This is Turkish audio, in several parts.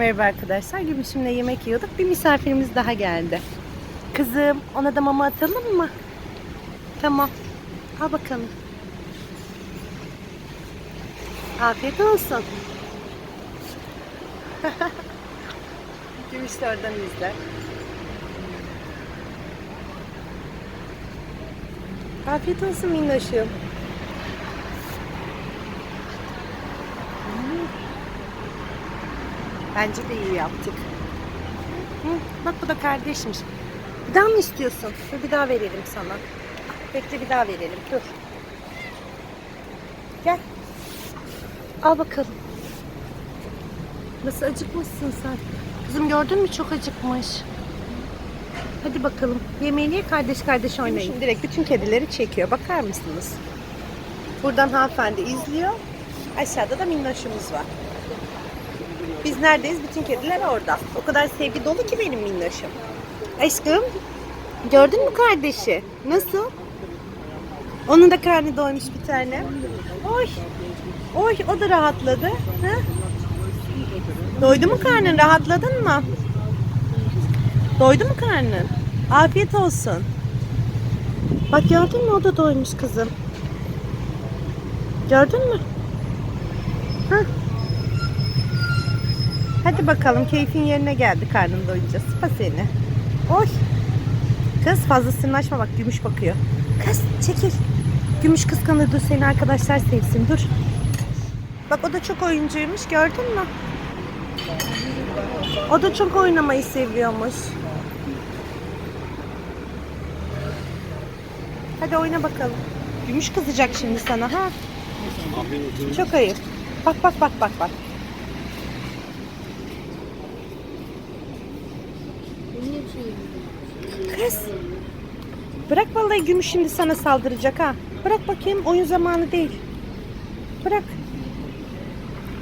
Merhaba arkadaşlar. Gümüşümle yemek yiyorduk. Bir misafirimiz daha geldi. Kızım ona da mama atalım mı? Tamam. Al bakalım. Afiyet olsun. Gümüş de oradan izler. Afiyet olsun minnoşum. Bence de iyi yaptık. Hı, bak bu da kardeşmiş. Bir daha mı istiyorsun? Dur bir daha verelim sana. Bekle bir daha verelim. Dur. Gel. Al bakalım. Nasıl acıkmışsın sen? Kızım gördün mü çok acıkmış. Hadi bakalım. Yemeğini ye kardeş kardeş oynayın. Şimdi direkt bütün kedileri çekiyor. Bakar mısınız? Buradan hanımefendi izliyor. Aşağıda da minnoşumuz var. Biz neredeyiz? Bütün kediler orada. O kadar sevgi dolu ki benim minnoşum. Aşkım, gördün mü kardeşi? Nasıl? Onun da karnı doymuş bir tane. Oy, oy o da rahatladı. Ha? Doydu mu karnın? Rahatladın mı? Doydu mu karnın? Afiyet olsun. Bak gördün mü o da doymuş kızım. Gördün mü? Hah. Hadi bakalım keyfin yerine geldi karnın doyunca. Sıpa seni. Oy. Kız fazla sırnaşma bak gümüş bakıyor. Kız çekil. Gümüş kıskanır dur seni arkadaşlar sevsin dur. Bak o da çok oyuncuymuş gördün mü? O da çok oynamayı seviyormuş. Hadi oyna bakalım. Gümüş kızacak şimdi sana ha. Çok ayıp. Bak bak bak bak bak. Kız. Bırak vallahi gümüş şimdi sana saldıracak ha. Bırak bakayım oyun zamanı değil. Bırak.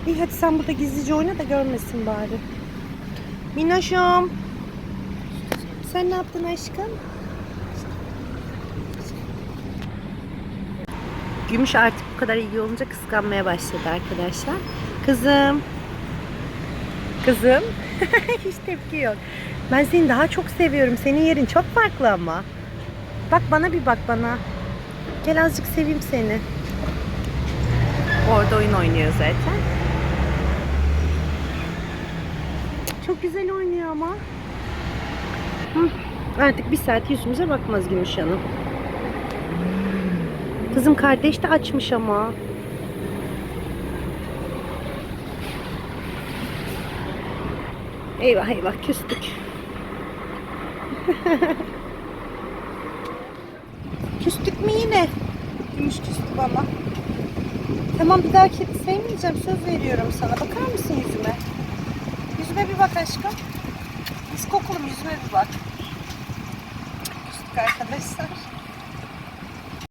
İyi hadi sen burada gizlice oyna da görmesin bari. Minnoşum. Sen ne yaptın aşkım? Gümüş artık bu kadar iyi olunca kıskanmaya başladı arkadaşlar. Kızım. Kızım. Hiç tepki yok. Ben seni daha çok seviyorum. Senin yerin çok farklı ama. Bak bana bir bak bana. Gel azıcık seveyim seni. Orada oyun oynuyor zaten. Çok güzel oynuyor ama. Hı, Artık bir saat yüzümüze bakmaz Gümüş Hanım. Kızım kardeş de açmış ama. Eyvah eyvah küstük. küstük mü yine? Gümüş küstü bana. Tamam bir daha kedi sevmeyeceğim. Söz veriyorum sana. Bakar mısın yüzüme? Yüzüme bir bak aşkım. Biz kokulum yüzüme bir bak. Küstük arkadaşlar.